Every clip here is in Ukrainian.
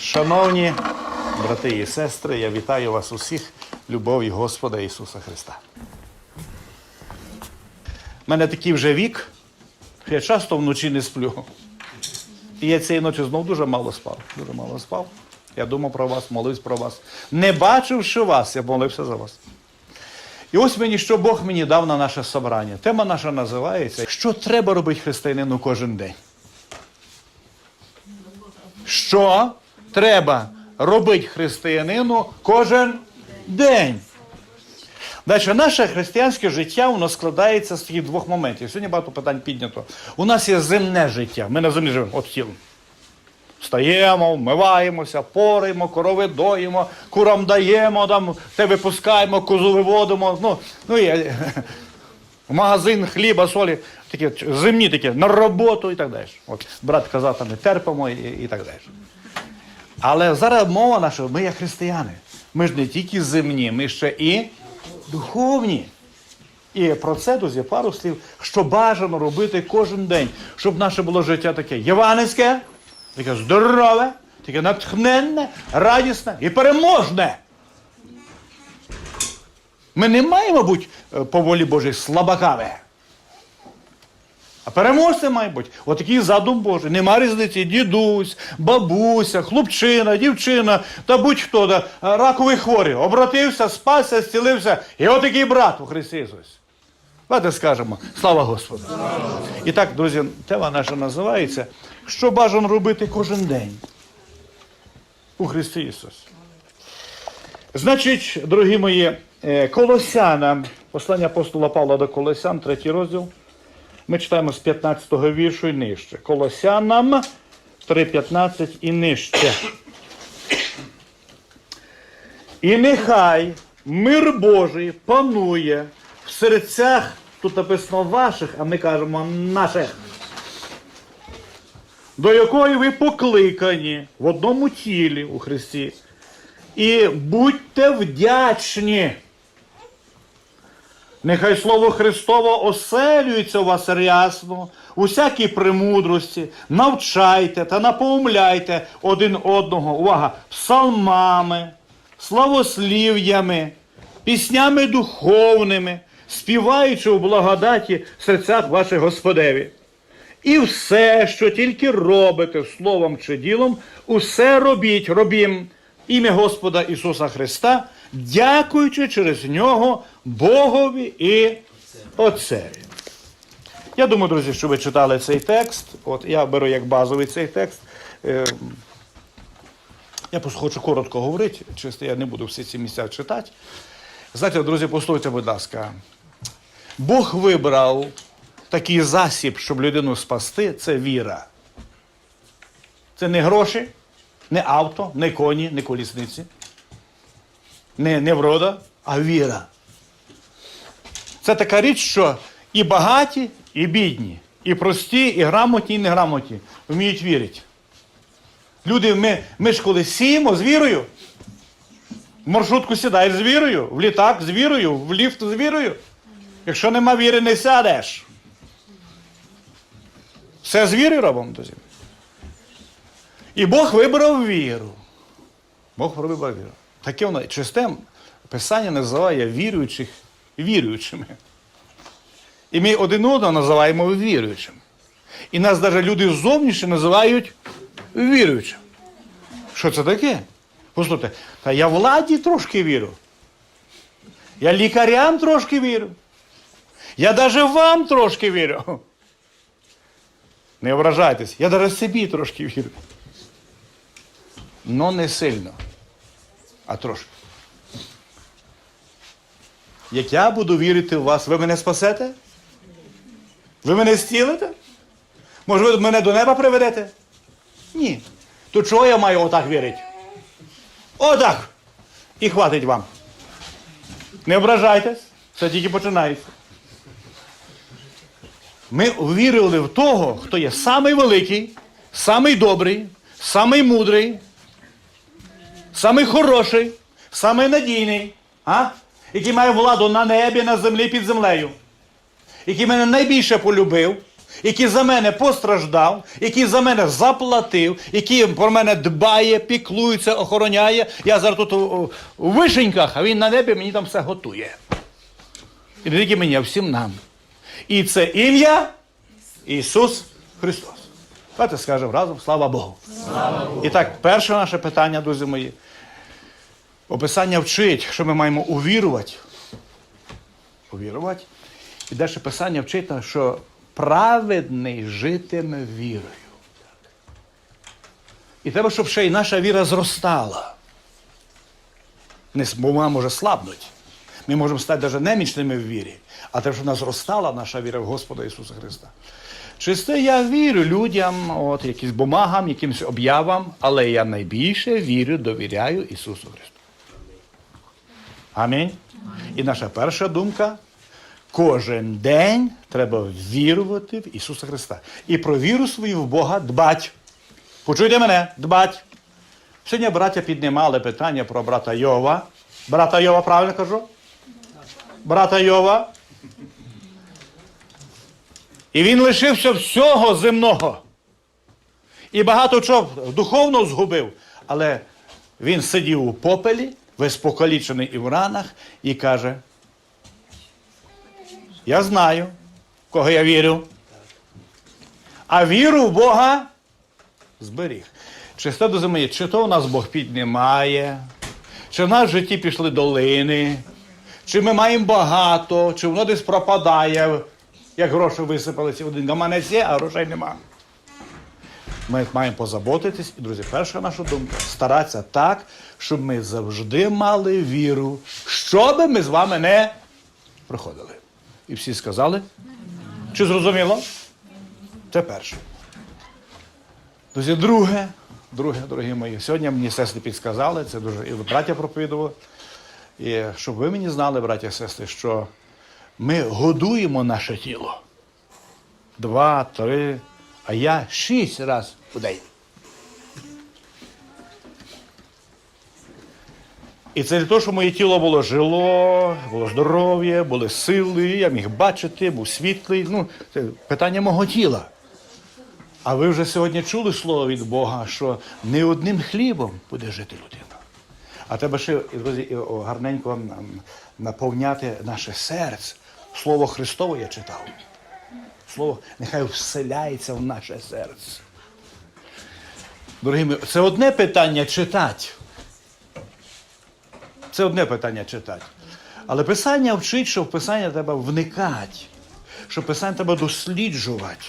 Шановні брати і сестри, я вітаю вас усіх любов'ю Господа Ісуса Христа. У мене такий вже вік, що я часто вночі не сплю. І я цієї ночі знов дуже мало спав. Дуже мало спав. Я думав про вас, молився про вас. Не бачивши вас, я молився за вас. І ось мені, що Бог мені дав на наше собрання. Тема наша називається Що треба робити християнину кожен день? Що треба робити християнину кожен день? Далі, наше християнське життя воно складається з таких двох моментів. Сьогодні багато питань піднято. У нас є земне життя. Ми на землі живемо, от тілом. Встаємо, вмиваємося, поримо, корови доїмо, курам даємо, там, те випускаємо, козу виводимо. Ну, ну і, магазин хліба, солі, такі земні такі, на роботу і так далі. От брат казав, там терпимо і, і так далі. Але зараз мова наша, ми як християни. Ми ж не тільки земні, ми ще і духовні. І про це, друзі, пару слів, що бажано робити кожен день, щоб наше було життя таке євангельське, таке здорове, таке натхненне, радісне і переможне. Ми не маємо бути е, по волі Божій слабаками. А переможцем має бути. Отакий задум Божий. Нема різниці. Дідусь, бабуся, хлопчина, дівчина та будь-хто да, раковий хворий. Обратився, спасся, зцілився. І отакий брат у Христі Ісусі. Давайте скажемо, слава Господу. І так, друзі, тема наша називається, що бажано робити кожен день у Христі Ісусі. Значить, дорогі мої, е, Колосянам, послання апостола Павла до Колосян, третій розділ. Ми читаємо з 15-го віршу і нижче. Колосянам 3.15 і нижче. І нехай мир Божий панує в серцях, тут написано ваших, а ми кажемо наших, до якої ви покликані в одному тілі у Христі. І будьте вдячні. Нехай Слово Христово оселюється у вас рясно, у всякій премудрості, навчайте та напоумляйте один одного, увага, псалмами, славослів'ями, піснями духовними, співаючи у благодаті в серцях ваших Господеві. І все, що тільки робите словом чи ділом, усе робіть, робім. Ім'я Господа Ісуса Христа, дякуючи через нього Богові і Отцеві. Я думаю, друзі, що ви читали цей текст. От я беру як базовий цей текст. Е, Я просто хочу коротко говорити, чисто я не буду всі ці місця читати. Знаєте, друзі, послухайте, будь ласка. Бог вибрав такий засіб, щоб людину спасти, це віра. Це не гроші, не авто, не коні, не колісниці, не, не врода, а віра. Це така річ, що і багаті, і бідні, і прості, і грамотні, і неграмотні вміють вірити. Люди, ми, ми ж коли сіємо з вірою, в маршрутку сідаєш з вірою, в літак з вірою, в ліфт з вірою. Якщо нема віри, не сядеш. Все з віри робимо, друзі. І Бог вибрав віру. Бог вибрав віру. Таке воно чисте Писання називає віруючих віруючими. І ми один одного називаємо віруючим. І нас навіть люди зовнішні називають віруючим. Що це таке? Послухайте, та я владі трошки вірю. Я лікарям трошки вірю. Я навіть вам трошки вірю. Не ображайтесь, я навіть собі трошки вірю. Но не сильно, а трошки. Як я буду вірити в вас, ви мене спасете? Ви мене зцілите? Може, ви мене до неба приведете? Ні. То чого я маю отак вірити? Отак. І хватить вам. Не ображайтесь, це тільки починається. Ми вірили в того, хто є самий великий, самий добрий, самий мудрий, самий хороший, самий надійний, а? який має владу на небі, на землі, під землею, який мене найбільше полюбив, який за мене постраждав, який за мене заплатив, який про мене дбає, піклується, охороняє. Я зараз тут у, вишеньках, а він на небі мені там все готує. І не тільки мені, а всім нам. І це ім'я Ісус Христос. Давайте скажемо разом, слава Богу. І так, перше наше питання, друзі мої. Описання вчить, що ми маємо увірувати. Увірувати. І далі писання вчить, що праведний житиме вірою. І треба, щоб ще й наша віра зростала. Бо вона може слабнути. Ми можемо стати навіть немічними в вірі, а те, щоб вона зростала наша віра в Господа Ісуса Христа. Чисте я вірю людям, от, якимсь бумагам, якимсь об'явам, але я найбільше вірю, довіряю Ісусу Христу. Амінь. І наша перша думка. Кожен день треба вірувати в Ісуса Христа. І про віру свою в Бога дбать. Почуйте мене, дбать. Сьогодні браття піднімали питання про брата Йова. Брата Йова, правильно кажу? Брата Йова. І він лишився всього земного. І багато чого духовно згубив. Але він сидів у попелі, весь покалічений і в ранах, і каже: Я знаю, в кого я вірю. А віру в Бога зберіг. Чи до землі, чи то у нас Бог піднімає, чи в нас в житті пішли долини, чи ми маємо багато, чи воно десь пропадає, як гроші висипалися в один гаманець є, а грошей нема. Ми маємо позаботитись, і, друзі, перша наша думка старатися так, щоб ми завжди мали віру, що би ми з вами не проходили. І всі сказали? Чи зрозуміло? Це перше. Друзі, друге, друге, дорогі мої, сьогодні мені сестри підсказали, це дуже і браття проповідували. І щоб ви мені знали, браття і сестри, що ми годуємо наше тіло. Два, три, а я шість разів у. І це для того, щоб моє тіло було жило, було здоров'я, були сили, я міг бачити, був світлий. Ну, це питання мого тіла. А ви вже сьогодні чули слово від Бога, що не одним хлібом буде жити людина. А треба ще, друзі, гарненько наповняти наше серце. Слово Христове я читав. Слово нехай вселяється в наше серце. Дорогі мої, це одне питання читати. Це одне питання читати. Але Писання вчить, що в Писання треба вникати, що Писання треба досліджувати.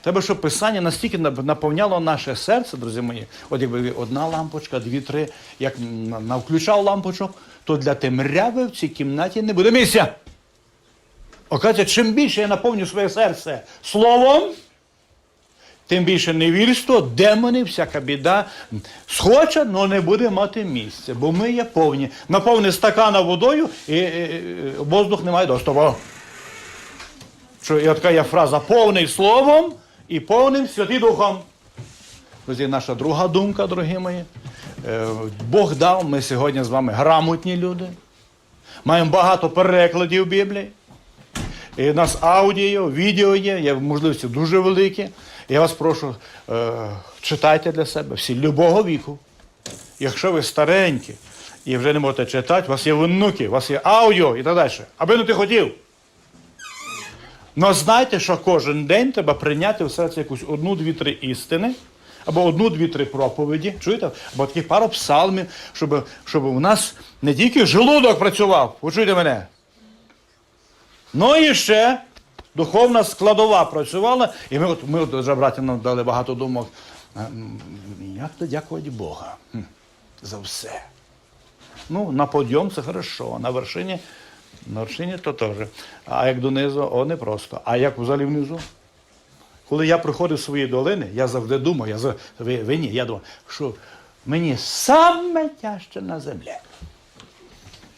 Треба, щоб Писання настільки наповняло наше серце, друзі мої. От якби одна лампочка, дві, три, як навключав лампочок, то для темряви в цій кімнаті не буде місця. Оказується, чим більше я наповню своє серце словом, тим більше невірство, демони, всяка біда схоче, але не буде мати місця, бо ми є повні. Наповни стакана водою і, воздух не має доступу. Що і така є фраза повний словом і повним Святим Духом. Друзі, наша друга думка, дорогі мої. Е, Бог дав, ми сьогодні з вами грамотні люди. Маємо багато перекладів Біблії. І у нас аудіо, відео є, є можливості дуже великі. Я вас прошу, е, читайте для себе всі любого віку. Якщо ви старенькі і вже не можете читати, у вас є внуки, у вас є аудіо і так далі. Аби не ти хотів. Но знайте, що кожен день треба прийняти в серці якусь одну, дві, три істини, або одну, дві, три проповіді. Чуєте? Або таких пару псалмів, щоб, щоб у нас не тільки желудок працював, почуйте мене. Ну і ще духовна складова працювала. І ми, от, ми от, браті нам дали багато думок. Як то дякувати Бога за все. Ну, на подйом це хорошо, на вершині, на вершині то теж. А як донизу, о, не просто. А як взагалі внизу? Коли я приходив в свої долини, я завжди думав, я за- ви, ви ні, я думав, що мені саме тяжче на землі.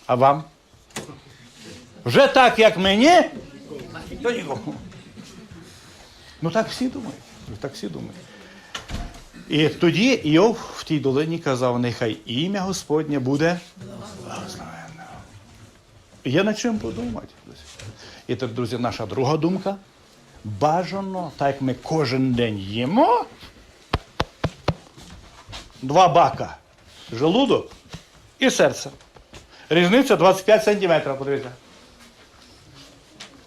А вам? Вже так, як мені, то нікому. Ну так всі думають. Так всі думають. І тоді Іов в тій долині казав, нехай ім'я Господнє буде благословенне. Є над чим подумати. І тут, друзі, наша друга думка. бажано, так як ми кожен день їмо, два бака. Желудок і серце. Різниця 25 сантиметрів, подивіться.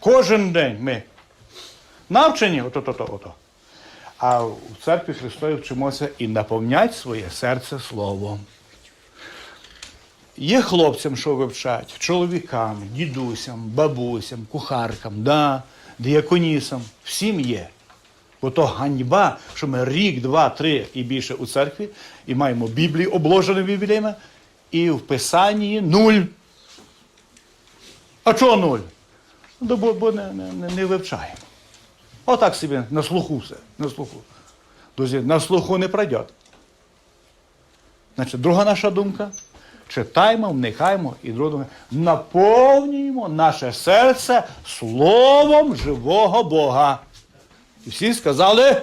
Кожен день ми навчені, ото-то-то, ото. А в церкві Христові вчимося і наповнять своє серце словом. Є хлопцям, що вивчать, чоловікам, дідусям, бабусям, кухаркам, да, діаконісам, всім є. Бо то ганьба, що ми рік, два, три і більше у церкві, і маємо Біблію обложені Бібліями, і в Писанні нуль. А чого нуль? Ну, бо, бо не, не, не, вивчаємо. Отак собі на слуху все. На слуху. Друзі, на слуху не пройде. Значить, друга наша думка. Читаємо, вникаємо і друге, наповнюємо наше серце словом живого Бога. І всі сказали.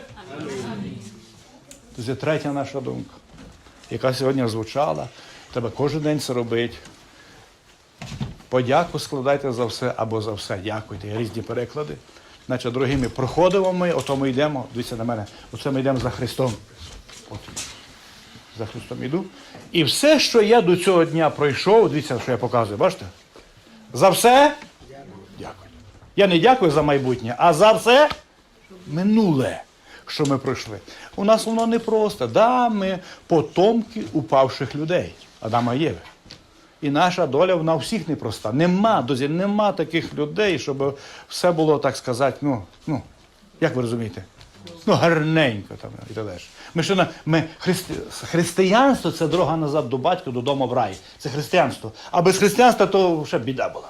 Це третя наша думка, яка сьогодні звучала. Треба кожен день це робити. Подяку складайте за все або за все. Дякуйте. Є різні переклади. Значить, дорогі ми проходимо ми, ото ми йдемо. Дивіться на мене. Оце ми йдемо за Христом. От. За Христом йду. І все, що я до цього дня пройшов, дивіться, що я показую, бачите? За все? Дякую. Я не дякую за майбутнє, а за все минуле, що ми пройшли. У нас воно не просто. Да, ми потомки упавших людей, Адама і Єви. І наша доля вона всіх непроста. Нема, друзі, нема таких людей, щоб все було, так сказати, ну, ну, як ви розумієте? Ну, гарненько там і так далі. Ми ще на ми христи, християнство це дорога назад до батька, додому в рай. Це християнство. А без християнства то вже біда була.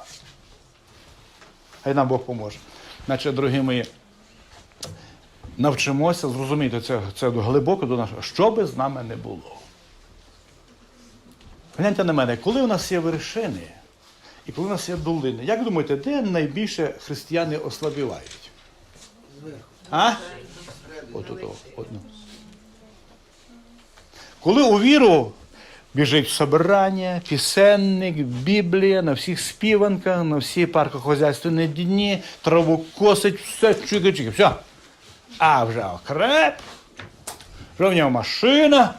Хай нам Бог поможе. Значить, дорогі мої, навчимося зрозуміти це, це глибоко до нашого, що би з нами не було. Гляньте на мене, коли у нас є вершини і коли у нас є долини, як думаєте, де найбільше християни ослабівають? А? От, от, от, ну. Коли у віру біжить собрання, пісенник, Біблія, на всіх співанках, на всі паркохозяйственні дні, траву косить, все чики-чики, все. А вже окреп, вже в нього машина,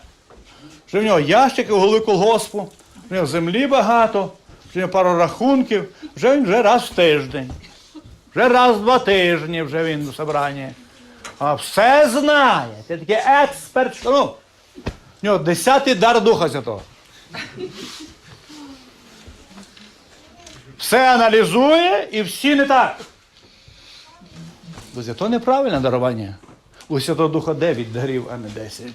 вже в нього ящики у голови колгоспу, в нього землі багато, в нього пару рахунків, вже він вже раз в тиждень. Вже раз в два тижні вже він в собранні. А все знає. Ти такий експерт. що, Ну, в нього десятий дар Духа Святого. Все аналізує і всі не так. Друзі, то неправильне дарування. У Святого Духа 9 дарів, а не 10.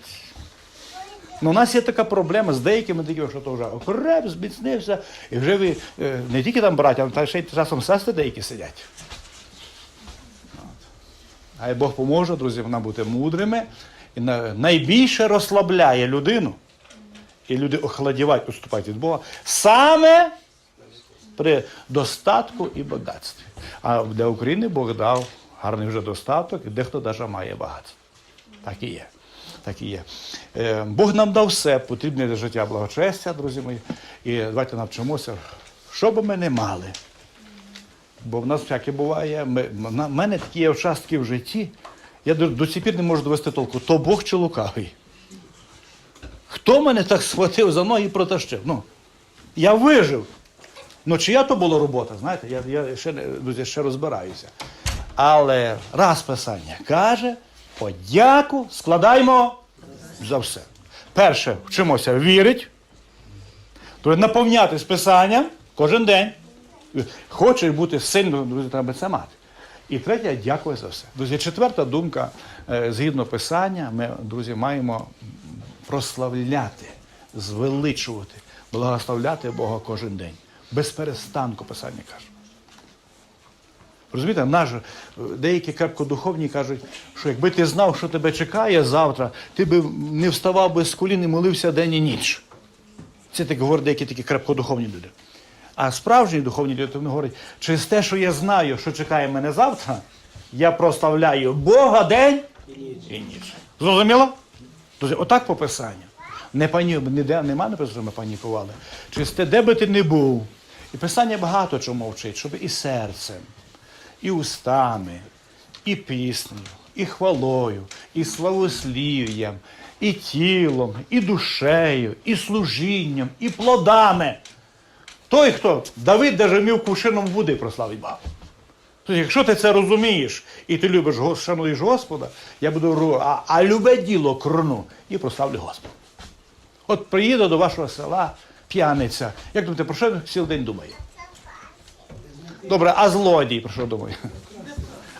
Ну, у нас є така проблема з деякими такими, що то вже окреп, зміцнився, і вже ви е, не тільки там браття, а ще й часом сестри деякі сидять. Хай Бог поможе, друзі, нам бути мудрими. І на- найбільше розслабляє людину. І люди охладівають, уступають від Бога. Саме при достатку і багатстві. А для України Бог дав гарний вже достаток, і дехто навіть має багатство. Так і є. Так і є. Е, Бог нам дав все, потрібне для життя благочестя, друзі мої. І давайте навчимося, що би ми не мали. Бо в нас всяке буває. Ми, на мене такі є участки в житті. Я до, до сих пір не можу довести толку, то Бог чи лукавий. Хто мене так схватив за ноги і протащив? Ну, я вижив. Ну, чия то була робота, знаєте, я, я ще, друзі, ще розбираюся. Але раз писання каже, подяку складаємо за все. Перше, вчимося вірити, наповнятись писанням кожен день. Хочеш бути сильним, друзі, треба це мати. І третє, дякую за все. Друзі, четверта думка, е, згідно писання, ми, друзі, маємо прославляти, звеличувати, благословляти Бога кожен день. Без перестанку писання каже. Розумієте, наш, е, деякі крепкодуховні кажуть, що якби ти знав, що тебе чекає завтра, ти би не вставав би з колін і молився день і ніч. Це так говорять деякі такі крепкодуховні люди. А справжні духовні люди вони говорять, через те, що я знаю, що чекає мене завтра, я прославляю Бога день і ніч. Зрозуміло? Друзі, отак по писанню. Не пані, ніде нема написано, що ми панікували. Через те, де би ти не був. І писання багато чому вчить, щоб і серцем, і устами, і піснею, і хвалою, і славослів'ям, і тілом, і душею, і служінням, і плодами. Той, хто Давид даже вмів кувшином води прославить Бога. Тобто, якщо ти це розумієш і ти любиш, шануєш Господа, я буду а, а любе діло крону і прославлю Господа. От приїде до вашого села п'яниця. Як думаєте, про що він цілий день думає? Добре, а злодій про що думає?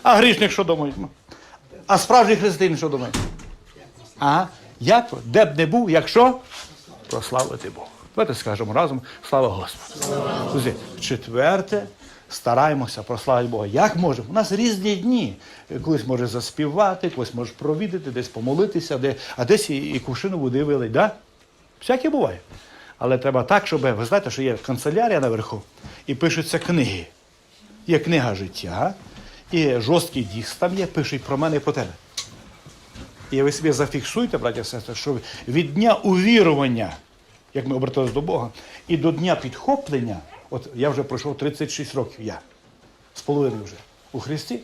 А грішник що думає? А справжній християнин що думає? А як? Де б не був, якщо прославити Бога. Давайте скажемо разом слава Господу. Друзі, четверте, стараємося прославити Бога. Як можемо? У нас різні дні. Колись може заспівати, колись може провідати, десь помолитися, де, а десь і, і кувшину води вилить. Да? Всяке буває. Але треба так, щоб ви знаєте, що є канцелярія наверху, і пишуться книги. Є книга життя, і жорсткий діст там є, пишуть про мене і про тебе. І ви собі зафіксуйте, браті і сестри, що від дня увірування, як ми оберталися до Бога, і до дня підхоплення, от я вже пройшов 36 років, я з половиною вже у Христі.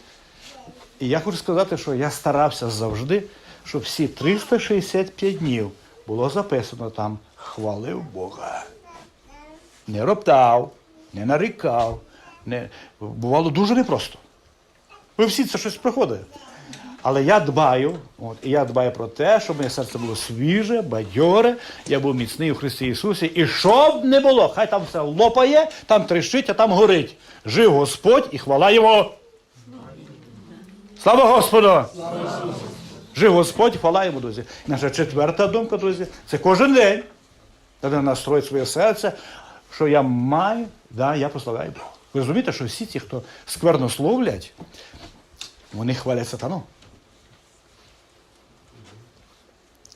І я хочу сказати, що я старався завжди, щоб всі 365 днів було записано там хвалив Бога. Не роптав, не нарікав. Не... Бувало дуже непросто. Ви всі це щось приходить. Але я дбаю, от, і я дбаю про те, щоб моє серце було свіже, бадьоре, я був міцний у Христі Ісусі. І що б не було, хай там все лопає, там трещить, а там горить. Жив Господь і хвала Його. Слава Господу! Жив Господь, хвала йому, друзі. Наша четверта думка, друзі, це кожен день. Треба настроїти своє серце, що я маю, да, я прославляю Бога. Ви розумієте, що всі ті, хто скверно словлять, вони хвалять сатану.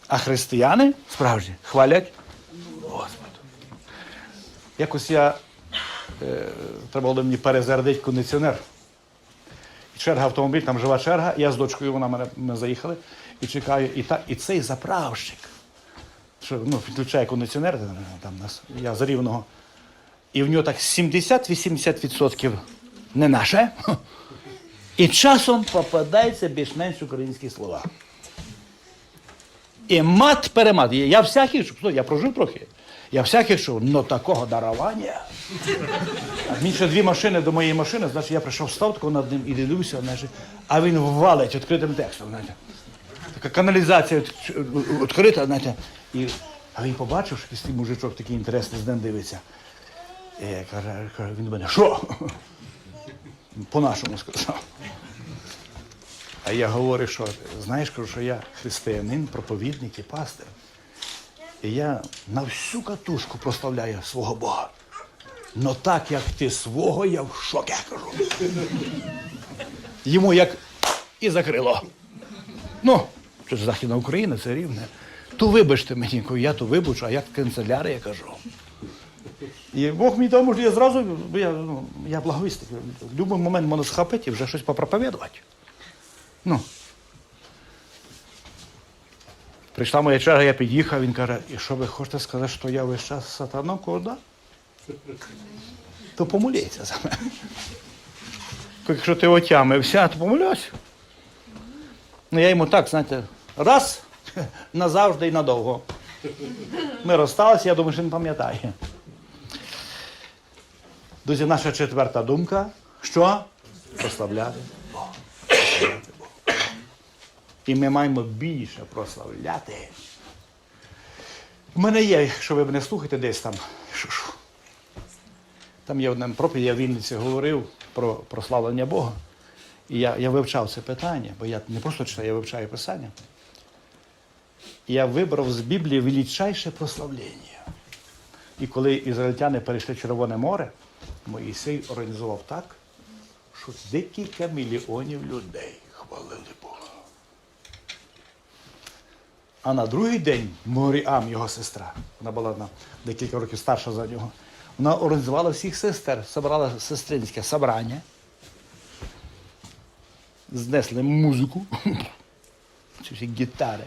А християни справжні хвалять Господа. Якось я е, треба було мені перезарядити кондиціонер. Черга автомобіль, там жива черга, я з дочкою, вона мене ми заїхали і чекаю, і, та, і цей заправщик, що ну, підключає кондиціонер, там нас, я з рівного, і в нього так 70-80% не наше. І часом попадається більш-менш українські слова. І мат перемат. Я чув, слухай, я прожив трохи. Я всяких чув, но такого дарування. А ще дві машини до моєї машини, значить я прийшов став тако над ним і дивлюся, а він валить відкритим текстом. Знаєте. Така каналізація відкрита, знаєте. І, а він побачив, що якийсь мужичок такий інтересний з ним дивиться. І каже, каже, він до мене, що? По-нашому сказав. А я говорю, що знаєш, кажу, що я християнин, проповідник і пастир. І я на всю катушку прославляю свого Бога. Но так як ти свого, я в шокі кажу. Йому як і закрило. Ну, це ж Західна Україна, це рівне. То вибачте мені, я то вибачу, а як канцелярія кажу. І Бог мені що я зразу, я, ну, я благовістик. В будь-який момент можна схопити і вже щось попроповідувати. Ну. Прийшла моя черга, я під'їхав, він каже, і що ви хочете сказати, що я весь час сатаном? Кажу. То помоліться за мене. Якщо ти отямився, то помоляйся. Ну я йому так, знаєте, раз, назавжди і надовго. Ми розсталися, я думаю, що він пам'ятає. Друзі, наша четверта думка. Що? Прославляти Бога. І ми маємо більше прославляти. У мене є, якщо ви мене слухаєте десь там. шу-шу. Там є одна проповідь, я в Вінниці говорив про прославлення Бога. І я, я вивчав це питання, бо я не просто читаю, я вивчаю Писання. І я вибрав з Біблії величайше прославлення. І коли ізраїльтяни перейшли Червоне море, Моїсей організував так, що декілька мільйонів людей хвалили Бога. А на другий день Моріам, його сестра, вона була на декілька років старша за нього, вона організувала всіх сестер, зібрала сестринське собрання, знесли музику, ці всі гітари,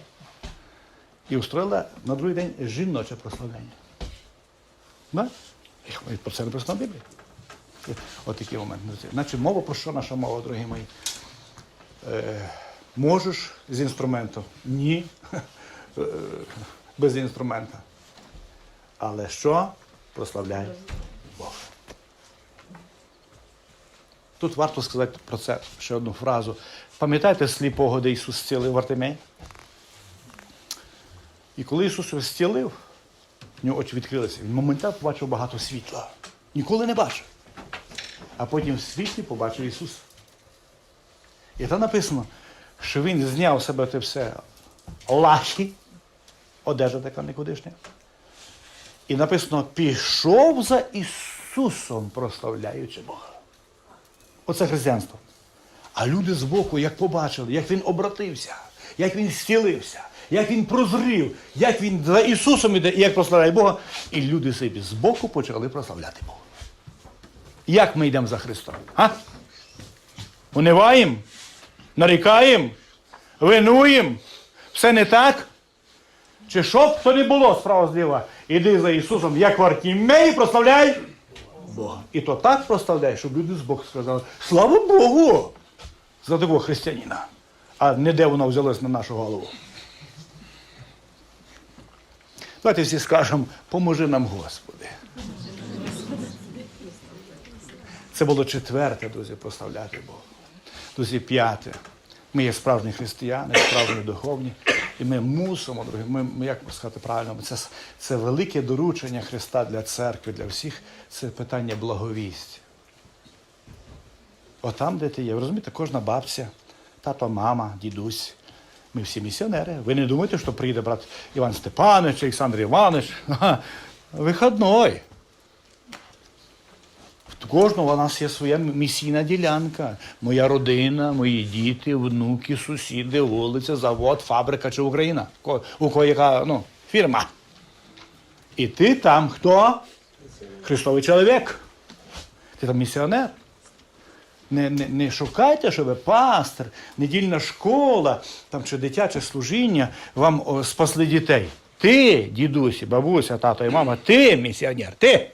і устроїла на другий день жіноче прославлення. Да? Про це написано в Біблії. От такий момент. Значить, мова про що наша мова, дорогі мої? Е, можеш з інструменту? Ні. Е, Без інструмента. Але що? Прославляй Бога. Тут варто сказати про це ще одну фразу. Пам'ятаєте сліпого, де Ісус зцілив Вартимей? І коли Ісус його зцілив, в нього очі відкрилися. Він моментально побачив багато світла. Ніколи не бачив. А потім в світлі побачив Ісуса. І там написано, що Він зняв себе те все лахи, одежа така никудишня. І написано, пішов за Ісусом, прославляючи Бога. Оце християнство. А люди збоку, як побачили, як він обратився, як він зцілився, як він прозрів, як він за Ісусом іде і як прославляє Бога. І люди собі збоку почали прославляти Бога. Як ми йдемо за Христом? А? Униваємо? Нарікаємо? Винуємо? Все не так? Чи що б то не було справа зліва? Іди за Ісусом, як Вартімей, прославляй Бога. І то так прославляй, щоб люди з збоку сказали, слава Богу! За такого християнина. А не де воно взялось на нашу голову. Давайте всі скажемо, поможи нам, Господи. Це було четверте, друзі, прославляти Бога. Друзі, п'яте. Ми є справжні християни, справжні духовні. І ми мусимо, друзі, ми, ми як сказати правильно, це, це велике доручення Христа для церкви, для всіх. Це питання благовістя. Отам, де ти є, ви розумієте, кожна бабця, тато, мама, дідусь. Ми всі місіонери. Ви не думаєте, що приїде брат Іван Степанович, Олександр Іванович. Ага, Вихідной. В кожного у нас є своя місійна ділянка. Моя родина, мої діти, внуки, сусіди, вулиця, завод, фабрика чи Україна. У кого яка ну, фірма. І ти там хто? Христовий чоловік. Ти там місіонер. Не, не, не шукайте, щоб пастор, недільна школа там, чи дитяче служіння вам о, спасли дітей. Ти, дідусі, бабуся, тато і мама, ти місіонер, ти.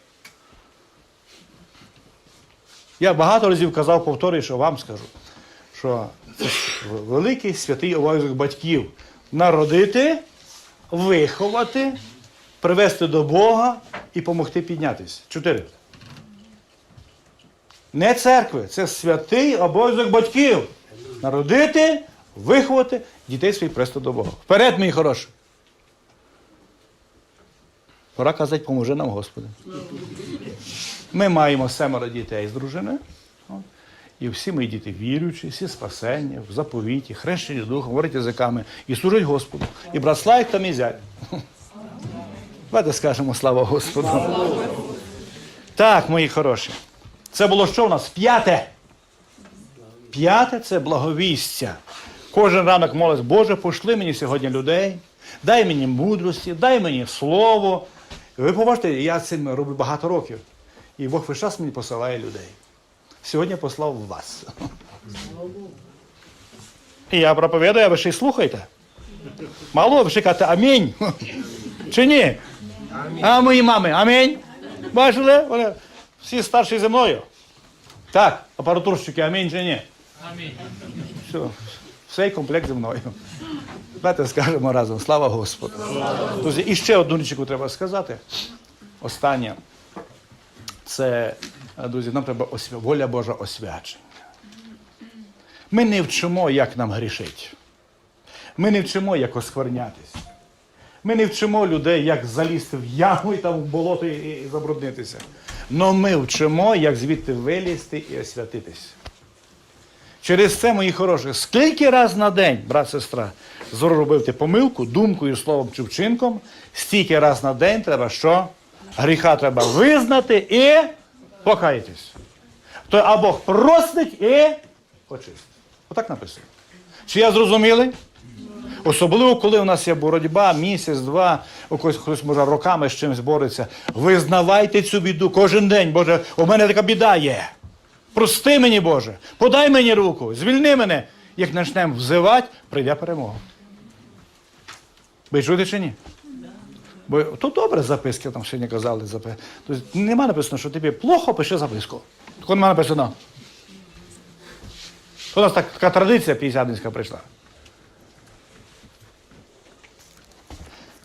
Я багато разів казав, повторюю, що вам скажу, що це великий святий обов'язок батьків народити, виховати, привести до Бога і допомогти піднятися. Чотири. Не церкви, це святий обов'язок батьків. Народити, виховати, дітей своїх привести до Бога. Вперед, мої хороші. Пора казати, поможи нам, Господи. Ми маємо семеро дітей з дружиною. І всі мої діти віруючі, всі спасення, в заповіті, хрещені духом, говорять язиками і служать Господу. І брат Славік там і зять. Давайте скажемо слава Господу. Так, мої хороші. Це було що в нас? П'яте. П'яте це благовістя. Кожен ранок молить, Боже, пошли мені сьогодні людей, дай мені мудрості, дай мені слово. Ви побачите, я цим роблю багато років. І Бог весь час мені посилає людей. Сьогодні послав вас. І я проповідаю, а ви ще й слухайте. Мало ви ще кажете амінь. Чи ні? А мої мами, амінь. Бачили? Вони всі старші зі мною. Так, апаратурщики, амінь чи ні? Амінь. Все, все комплект зі мною. Давайте скажемо разом. Слава Господу. Друзі, і ще одну річ, яку треба сказати. Останнє. Це, е, друзі, нам треба освя... воля Божа освячення. Ми не вчимо, як нам грішить. Ми не вчимо, як осквернятися. Ми не вчимо людей, як залізти в яму і там в болото і, забруднитися. Но ми вчимо, як звідти вилізти і освятитися. Через це, мої хороші, скільки раз на день, брат, сестра, зоро робив ти помилку, думкою, словом чи вчинком, стільки раз на день треба що? Гріха треба визнати і покаятись. То а Бог простить і очистить. Отак написано. Чи я зрозумілий? Особливо, коли у нас є боротьба, місяць-два, когось хтось може роками з чимось бореться. Визнавайте цю біду кожен день, Боже, у мене така біда є. Прости мені, Боже, подай мені руку, звільни мене. Як почнемо взивати, прийде перемога. Ви чуєте чи ні? Бо то добре записки, там сьогодні казали. Тобто нема написано, що тобі плохо, пиши записку. Тако нема написано. У нас так, така традиція п'ятдесятницька прийшла.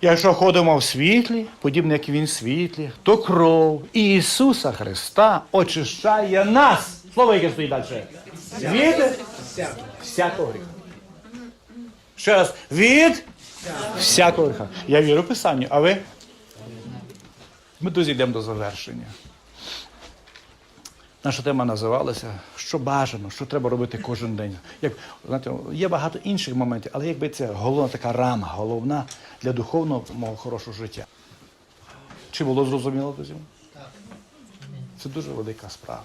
Якщо ходимо в світлі, подібно як він в світлі, то кров Ісуса Христа очищає нас. Слово, яке стоїть далі. Від всякого гріха. Ще раз. Від всякого гріха. Я вірю в Писанню, а ви? Ми друзі йдемо до завершення. Наша тема називалася Що бажано, що треба робити кожен день. Як, знаєте, є багато інших моментів, але якби це головна така рама, головна для духовного мого хорошого життя. Чи було зрозуміло, друзі? Так. Це дуже велика справа.